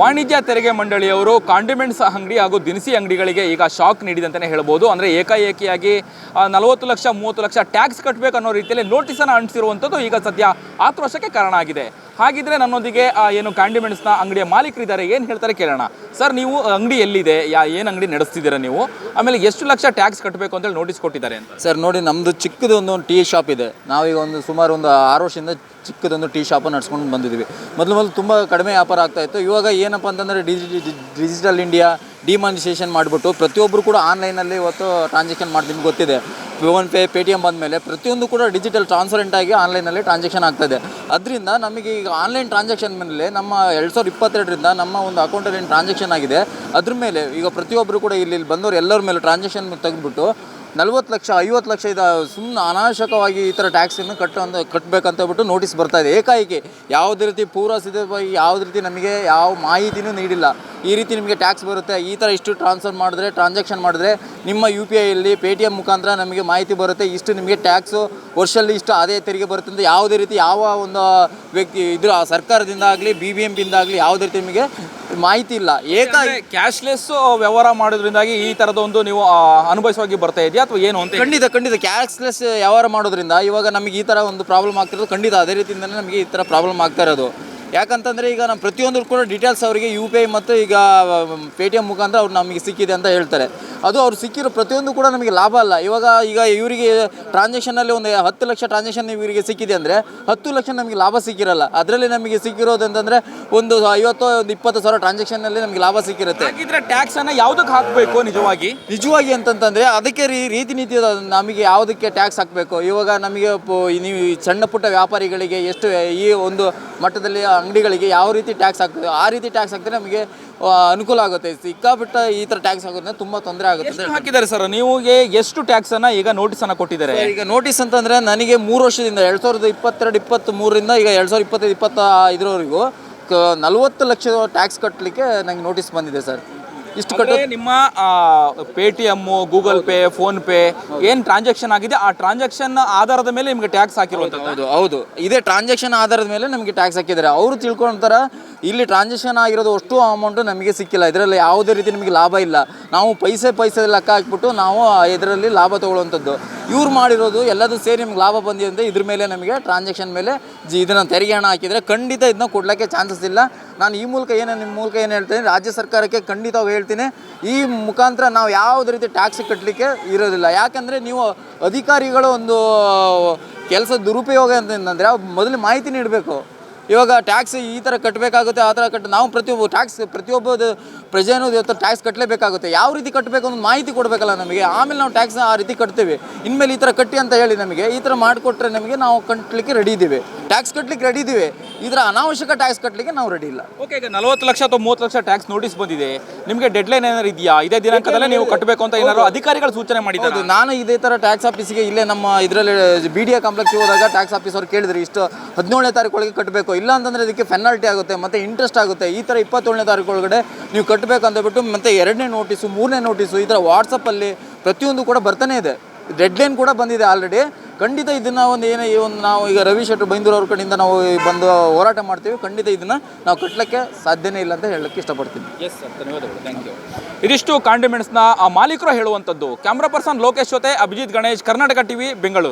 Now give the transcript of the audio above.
ವಾಣಿಜ್ಯ ತೆರಿಗೆ ಮಂಡಳಿಯವರು ಕಾಂಡಿಮೆಂಟ್ಸ್ ಅಂಗಡಿ ಹಾಗೂ ದಿನಸಿ ಅಂಗಡಿಗಳಿಗೆ ಈಗ ಶಾಕ್ ನೀಡಿದಂತಲೇ ಹೇಳ್ಬೋದು. ಅಂದರೆ ಏಕಾಏಕಿಯಾಗಿ ನಲವತ್ತು ಲಕ್ಷ, ಮೂವತ್ತು ಲಕ್ಷ ಟ್ಯಾಕ್ಸ್ ಕಟ್ಟಬೇಕು ಅನ್ನೋ ರೀತಿಯಲ್ಲಿ ನೋಟಿಸನ್ನು ಅಂಟಿಸಿರುವಂಥದ್ದು ಈಗ ಸದ್ಯ ಆಕ್ರೋಶಕ್ಕೆ ಕಾರಣ ಆಗಿದೆ. ಹಾಗಿದ್ರೆ ನನ್ನೊಂದಿಗೆ ಏನು ಕಾಂಡಿಮೆಂಟ್ಸ್ನ ಅಂಗಡಿಯ ಮಾಲೀಕರಿದ್ದಾರೆ ಏನು ಹೇಳ್ತಾರೆ ಕೇಳೋಣ. ಸರ್, ನೀವು ಅಂಗಡಿ ಎಲ್ಲಿದೆ? ಯಾ, ಏನು ಅಂಗಡಿ ನಡೆಸ್ತಿದ್ದೀರಾ ನೀವು? ಆಮೇಲೆ ಎಷ್ಟು ಲಕ್ಷ ಟ್ಯಾಕ್ಸ್ ಕಟ್ಟಬೇಕು ಅಂತೇಳಿ ನೋಟಿಸ್ ಕೊಟ್ಟಿದ್ದಾರೆ ಸರ್, ನೋಡಿ ನಮ್ಮದು ಚಿಕ್ಕದೊಂದು ಟೀ ಶಾಪ್ ಇದೆ. ನಾವೀಗ ಒಂದು ಸುಮಾರು ಒಂದು ಆರು ವರ್ಷದಿಂದ ಚಿಕ್ಕದೊಂದು ಟೀ ಶಾಪ್ ನಡೆಸ್ಕೊಂಡು ಬಂದಿದ್ದೀವಿ. ಮೊದಲು ಮೊದಲು ತುಂಬ ಕಡಿಮೆ ವ್ಯಾಪಾರ ಆಗ್ತಾ ಇತ್ತು. ಇವಾಗ ಏನಪ್ಪ ಅಂತಂದರೆ ಡಿಜಿ ಡಿಜಿಟಲ್ ಇಂಡಿಯಾ ಡಿಮಾನಿಸೇಷನ್ ಮಾಡಿಬಿಟ್ಟು ಪ್ರತಿಯೊಬ್ಬರು ಕೂಡ ಆನ್ಲೈನಲ್ಲಿ ಇವತ್ತು ಟ್ರಾನ್ಸಾಕ್ಷನ್ ಮಾಡಿ, ನಿಮ್ಗೆ ಗೊತ್ತಿದೆ. PhonePe Paytm ಬಂದಮೇಲೆ ಪ್ರತಿಯೊಂದು ಕೂಡ ಡಿಜಿಟಲ್ ಟ್ರಾನ್ಸ್ಪರೆಂಟ್ ಆಗಿ ಆನ್ಲೈನಲ್ಲಿ ಟ್ರಾನ್ಸಾಕ್ಷನ್ ಆಗ್ತಾಯಿದೆ ಅದರಿಂದ ನಮಗೆ ಈಗ ಆನ್ಲೈನ್ ಟ್ರಾನ್ಸಾಕ್ಷನ್ ಮೇಲೆ ನಮ್ಮ ಎರಡು ಸಾವಿರದ ಇಪ್ಪತ್ತೆರಡರಿಂದ ನಮ್ಮ ಒಂದು ಅಕೌಂಟಲ್ಲಿ ಟ್ರಾನ್ಸಾಕ್ಷನ್ ಆಗಿದೆ. ಅದ್ರ ಮೇಲೆ ಈಗ ಪ್ರತಿಯೊಬ್ಬರು ಕೂಡ ಇಲ್ಲಿ ಬಂದವರು ಎಲ್ಲರ ಮೇಲೆ ಟ್ರಾನ್ಸಾಕ್ಷನ್ ತೆಗೆದುಬಿಟ್ಟು ನಲ್ವತ್ತು ಲಕ್ಷ, ಐವತ್ತು ಲಕ್ಷ ಇದು ಸುಮ್ಮನೆ ಅನಾವಶ್ಯಕವಾಗಿ ಈ ಥರ ಟ್ಯಾಕ್ಸನ್ನು ಕಟ್ಟು ಅಂತ ಕಟ್ಟಬೇಕಂತ ಹೇಳ್ಬಿಟ್ಟು ನೋಟಿಸ್ ಬರ್ತಾ ಇದೆ. ಏಕಾಏಕಿ ಯಾವುದೇ ರೀತಿ ಪೂರ್ವ ಸಿದ್ಧವಾಗಿ ಯಾವುದೇ ರೀತಿ ನಮಗೆ ಯಾವ ಮಾಹಿತಿನೂ ನೀಡಿಲ್ಲ. ಈ ರೀತಿ ನಿಮಗೆ ಟ್ಯಾಕ್ಸ್ ಬರುತ್ತೆ, ಈ ಥರ ಇಷ್ಟು ಟ್ರಾನ್ಸ್ಫರ್ ಮಾಡಿದ್ರೆ ಟ್ರಾನ್ಸಾಕ್ಷನ್ ಮಾಡಿದ್ರೆ ನಿಮ್ಮ ಯು ಪಿ ಐಯಲ್ಲಿ ಪೇ ಟಿ ಎಂ ಮುಖಾಂತರ ನಮಗೆ ಮಾಹಿತಿ ಬರುತ್ತೆ. ಇಷ್ಟು ನಿಮಗೆ ಟ್ಯಾಕ್ಸು ವರ್ಷದಲ್ಲಿ ಇಷ್ಟು ಆದಾಯ ತೆರಿಗೆ ಬರುತ್ತೆ ಅಂತ ಯಾವುದೇ ರೀತಿ ಯಾವ ಒಂದು ವ್ಯಕ್ತಿ ಇದ್ರ ಸರ್ಕಾರದಿಂದ ಆಗಲಿ ಬಿ ಬಿ ಎಂ ಆಗಲಿ, ಯಾವುದೇ ರೀತಿ ನಿಮಗೆ ಮಾಹಿತಿ ಇಲ್ಲ. ಏಕಾಏಕಿ ಕ್ಯಾಶ್ಲೆಸ್ ವ್ಯವಹಾರ ಮಾಡೋದ್ರಿಂದಾಗಿ ಈ ಥರದ ಒಂದು ನೀವು ಅನುಭವಿಸುವಾಗಿ ಬರ್ತಾ ಇದೆಯಾ ಅಥವಾ ಏನು ಅಂತ ಖಂಡಿತ ಖಂಡಿತ. ಕ್ಯಾಶ್ಲೆಸ್ ವ್ಯವಹಾರ ಮಾಡೋದ್ರಿಂದ ಇವಾಗ ನಮಗೆ ಈ ತರ ಒಂದು ಪ್ರಾಬ್ಲಮ್ ಆಗ್ತಿರೋದು ಖಂಡಿತ. ಅದೇ ರೀತಿಯಿಂದಲೇ ನಮಗೆ ಈ ಥರ ಪ್ರಾಬ್ಲಮ್ ಆಗ್ತಾ ಇರೋದು. ಯಾಕಂತಂದರೆ ಈಗ ನಮ್ಮ ಪ್ರತಿಯೊಂದು ಕೂಡ ಡೀಟೇಲ್ಸ್ ಅವರಿಗೆ ಯು ಪಿ ಐ ಮತ್ತು ಈಗ ಪೇ ಟಿ ಎಂ ಮುಖಾಂತರ ಅವ್ರು ನಮಗೆ ಸಿಕ್ಕಿದೆ ಅಂತ ಹೇಳ್ತಾರೆ. ಅದು ಅವ್ರು ಸಿಕ್ಕಿರೋ ಪ್ರತಿಯೊಂದು ಕೂಡ ನಮಗೆ ಲಾಭ ಅಲ್ಲ. ಇವಾಗ ಈಗ ಇವರಿಗೆ ಟ್ರಾನ್ಸಾಕ್ಷನಲ್ಲಿ ಒಂದು ಹತ್ತು ಲಕ್ಷ ಟ್ರಾನ್ಸಾಕ್ಷನ್ ಇವರಿಗೆ ಸಿಕ್ಕಿದೆ ಅಂದರೆ ಹತ್ತು ಲಕ್ಷ ನಮಗೆ ಲಾಭ ಸಿಕ್ಕಿರಲ್ಲ. ಅದರಲ್ಲಿ ನಮಗೆ ಸಿಕ್ಕಿರೋದು ಅಂತಂದರೆ ಒಂದು ಐವತ್ತು ಒಂದು ಇಪ್ಪತ್ತು ಸಾವಿರ ಟ್ರಾನ್ಸಾಕ್ಷನಲ್ಲಿ ನಮಗೆ ಲಾಭ ಸಿಕ್ಕಿರುತ್ತೆ. ಇದ್ರೆ ಟ್ಯಾಕ್ಸ್ ಯಾವುದಕ್ಕೆ ಯಾವ್ದಕ್ಕೆ ಹಾಕಬೇಕು ನಿಜವಾಗಿ? ನಿಜವಾಗಿ ಅಂತಂತಂದರೆ ಅದಕ್ಕೆ ರೀ ರೀತಿ ನೀತಿ. ನಮಗೆ ಯಾವುದಕ್ಕೆ ಟ್ಯಾಕ್ಸ್ ಹಾಕಬೇಕು? ಇವಾಗ ನಮಗೆ ನೀವು ಈ ಸಣ್ಣ ಪುಟ್ಟ ವ್ಯಾಪಾರಿಗಳಿಗೆ ಎಷ್ಟು ಈ ಒಂದು ಮಟ್ಟದಲ್ಲಿ ಅಂಗಡಿಗಳಿಗೆ ಯಾವ ರೀತಿ ಟ್ಯಾಕ್ಸ್ ಹಾಕ್ತದೆ ಆ ರೀತಿ ಟ್ಯಾಕ್ಸ್ ಹಾಕಿದ್ರೆ ನಮಗೆ ಅನುಕೂಲ ಆಗುತ್ತೆ. ಸಿಕ್ಕಾಪಟ್ಟ ಈ ಥರ ಟ್ಯಾಕ್ಸ್ ಆಗೋದ್ರೆ ತುಂಬ ತೊಂದರೆ ಆಗುತ್ತೆ ಹಾಕಿದ್ದಾರೆ ಸರ್? ನೀವುಗೆ ಎಷ್ಟು ಟ್ಯಾಕ್ಸ್ ಅನ್ನ ಈಗ ನೋಟಿಸ್ ಅನ್ನ ಕೊಟ್ಟಿದ್ದಾರೆ? ಈಗ ನೋಟಿಸ್ ಅಂತಂದರೆ ನನಗೆ ಮೂರು ವರ್ಷದಿಂದ ಎರಡು ಸಾವಿರದ ಇಪ್ಪತ್ತೆರಡು ಇಪ್ಪತ್ತ್ ಮೂರರಿಂದ ಈಗ ಎರಡು ಸಾವಿರದ ಇಪ್ಪತ್ತೈದು ಇಪ್ಪತ್ತ ಇದರವರೆಗೂ ನಲವತ್ತು ಲಕ್ಷ ಟ್ಯಾಕ್ಸ್ ಕಟ್ಟಲಿಕ್ಕೆ ನಂಗೆ ನೋಟಿಸ್ ಬಂದಿದೆ ಸರ್. ಇಷ್ಟು ಕಟ್ಟು ನಿಮ್ಮ Paytm Google Pay PhonePe ಏನ್ ಟ್ರಾನ್ಸಾಕ್ಷನ್ ಆಗಿದೆ? ಆ ಟ್ರಾನ್ಸಾಕ್ಷನ್ ಆಧಾರದ ಮೇಲೆ ನಿಮಗೆ ಟ್ಯಾಕ್ಸ್ ಹಾಕಿರುವಂಥದ್ದು ಹೌದು ಹೌದು ಇದೇ ಟ್ರಾನ್ಸಾಕ್ಷನ್ ಆಧಾರದ ಮೇಲೆ ನಮಗೆ ಟ್ಯಾಕ್ಸ್ ಹಾಕಿದ್ದಾರೆ. ಅವರು ತಿಳ್ಕೊಂತಾರ ಇಲ್ಲಿ ಟ್ರಾನ್ಸಾಕ್ಷನ್ ಆಗಿರೋದು ಅಷ್ಟು ಅಮೌಂಟು ನಮಗೆ ಸಿಕ್ಕಿಲ್ಲ. ಇದರಲ್ಲಿ ಯಾವುದೇ ರೀತಿ ನಿಮಗೆ ಲಾಭ ಇಲ್ಲ. ನಾವು ಪೈಸೆ ಪೈಸೆ ಲೆಕ್ಕ ಹಾಕ್ಬಿಟ್ಟು ನಾವು ಇದರಲ್ಲಿ ಲಾಭ ತಗೊಳ್ಳುವಂಥದ್ದು. ಇವ್ರು ಮಾಡಿರೋದು ಎಲ್ಲದೂ ಸೇರಿ ನಿಮ್ಗೆ ಲಾಭ ಬಂದಿದೆ ಅಂತ ಇದ್ರ ಮೇಲೆ ನಮಗೆ ಟ್ರಾನ್ಸಾಕ್ಷನ್ ಮೇಲೆ ಜಿ ಇದನ್ನು ತೆರಿಗೆ ಹಣ ಹಾಕಿದರೆ ಖಂಡಿತ ಇದನ್ನ ಕೊಡಲಿಕ್ಕೆ ಚಾನ್ಸಸ್ ಇಲ್ಲ. ನಾನು ಈ ಮೂಲಕ ಏನು ನಿಮ್ಮ ಮೂಲಕ ಏನು ಹೇಳ್ತೇನೆ? ರಾಜ್ಯ ಸರ್ಕಾರಕ್ಕೆ ಖಂಡಿತವಾಗಿ ಹೇಳ್ತೀನಿ. ಈ ಮುಖಾಂತರ ನಾವು ಯಾವುದೇ ರೀತಿ ಟ್ಯಾಕ್ಸ್ ಕಟ್ಟಲಿಕ್ಕೆ ಇರೋದಿಲ್ಲ. ಯಾಕಂದರೆ ನೀವು ಅಧಿಕಾರಿಗಳು ಒಂದು ಕೆಲಸ ದುರುಪಯೋಗ ಅಂತಂದರೆ ಮೊದಲು ಮಾಹಿತಿ ನೀಡಬೇಕು. ಇವಾಗ ಟ್ಯಾಕ್ಸ್ ಈ ಥರ ಕಟ್ಟಬೇಕಾಗುತ್ತೆ ಆ ಥರ ಕಟ್ಟ ನಾವು ಪ್ರತಿಯೊಬ್ಬ ಟ್ಯಾಕ್ಸ್ ಪ್ರತಿಯೊಬ್ಬ ಪ್ರಜೆನೂ ಇವತ್ತು ಟ್ಯಾಕ್ಸ್ ಕಟ್ಟಲೇಬೇಕಾಗುತ್ತೆ ಯಾವ ರೀತಿ ಕಟ್ಟಬೇಕು ಅನ್ನೋದು ಮಾಹಿತಿ ಕೊಡಬೇಕಲ್ಲ ನಮಗೆ? ಆಮೇಲೆ ನಾವು ಟ್ಯಾಕ್ಸ್ ಆ ರೀತಿ ಕಟ್ತೀವಿ. ಇನ್ಮೇಲೆ ಈ ಥರ ಕಟ್ಟಿ ಅಂತ ಹೇಳಿ ನಮಗೆ ಈ ಥರ ಮಾಡಿಕೊಟ್ರೆ ನಮಗೆ ನಾವು ಕಟ್ಟಲಿಕ್ಕೆ ರೆಡಿ ಇದ್ದೀವಿ. ಟ್ಯಾಕ್ಸ್ ಕಟ್ಟಲಿಕ್ಕೆ ರೆಡಿ ಇದ್ದೀವಿ. ಇದರ ಅನಾವಶ್ಯಕ ಟ್ಯಾಕ್ಸ್ ಕಟ್ಟಲಿಕ್ಕೆ ನಾವು ರೆಡಿ ಇಲ್ಲ. ಓಕೆ ಈಗ ನಲವತ್ತು ಲಕ್ಷ ಅಥವಾ ಮೂವತ್ತು ಲಕ್ಷ ಟ್ಯಾಕ್ಸ್ ನೋಟಿಸ್ ಬಂದಿದೆ. ನಿಮಗೆ ಡೆಡ್ ಲೈನ್ ಏನಾದ್ರು ಇದೆಯಾ? ಇದೇ ದಿನಾಂಕದಲ್ಲೇ ನೀವು ಕಟ್ಟಬೇಕು ಅಂತ ಏನಾದ್ರು ಅಧಿಕಾರಿಗಳು ಸೂಚನೆ ಮಾಡಿದ್ದಾರೆ? ನಾನು ಇದೇ ಥರ ಟ್ಯಾಕ್ಸ್ ಆಫೀಸಿಗೆ ಇಲ್ಲೇ ನಮ್ಮ ಇದರಲ್ಲಿ ಬಿ ಡಿ ಎ ಕಾಂಪ್ಲೆಕ್ಸ್ಗೆ ಹೋದಾಗ ಟ್ಯಾಕ್ಸ್ ಆಫೀಸ್ ಅವ್ರು ಕೇಳಿದ್ರು ಇಷ್ಟು ಹದಿನೇಳನೇ ತಾರೀಕು ಒಳಗೆ ಕಟ್ಟಬೇಕು ಇಲ್ಲ ಅಂತಂದರೆ ಇದಕ್ಕೆ ಪೆನಾಲ್ಟಿ ಆಗುತ್ತೆ, ಮತ್ತು ಇಂಟ್ರೆಸ್ಟ್ ಆಗುತ್ತೆ. ಈ ಥರ ಇಪ್ಪತ್ತೇಳನೇ ತಾರೀಕು ಒಳಗಡೆ ನೀವು ಕಟ್ಟಬೇಕು ಅಂತ ಬಿಟ್ಟು ಮತ್ತು ಎರಡನೇ ನೋಟಿಸು ಮೂರನೇ ನೋಟಿಸು ಈ ಥರ ವಾಟ್ಸಪ್ಪಲ್ಲಿ ಪ್ರತಿಯೊಂದು ಕೂಡ ಬರ್ತಾನೆ ಇದೆ. ಡೆಡ್ ಲೈನ್ ಕೂಡ ಬಂದಿದೆ ಆಲ್ರೆಡಿ ಖಂಡಿತ ಇದನ್ನು ಒಂದು ಏನೇ ಈ ಒಂದು ನಾವು ಈಗ ರವಿ ಶೆಟ್ಟರ್ ಬೈಂದೂರು ಅವ್ರ ಕಡೆಯಿಂದ ನಾವು ಬಂದು ಹೋರಾಟ ಮಾಡ್ತೀವಿ. ಖಂಡಿತ ಇದನ್ನು ನಾವು ಕಟ್ಟಲಿಕ್ಕೆ ಸಾಧ್ಯನೇ ಇಲ್ಲ ಅಂತ ಹೇಳಕ್ಕೆ ಇಷ್ಟಪಡ್ತೀನಿ. ಎಸ್ ಸರ್ ಧನ್ಯವಾದಗಳು. ಥ್ಯಾಂಕ್ ಯು ಇದಿಷ್ಟು ಕಾಂಡಿಮೆಂಟ್ಸ್ನ ಆ ಮಾಲೀಕರು ಹೇಳುವಂಥದ್ದು. ಕ್ಯಾಮ್ರಾ ಪರ್ಸನ್ ಲೋಕೇಶ್ ಜೊತೆ ಅಭಿಜಿತ್ ಗಣೇಶ್, ಕರ್ನಾಟಕ ಟಿವಿ ಬೆಂಗಳೂರು.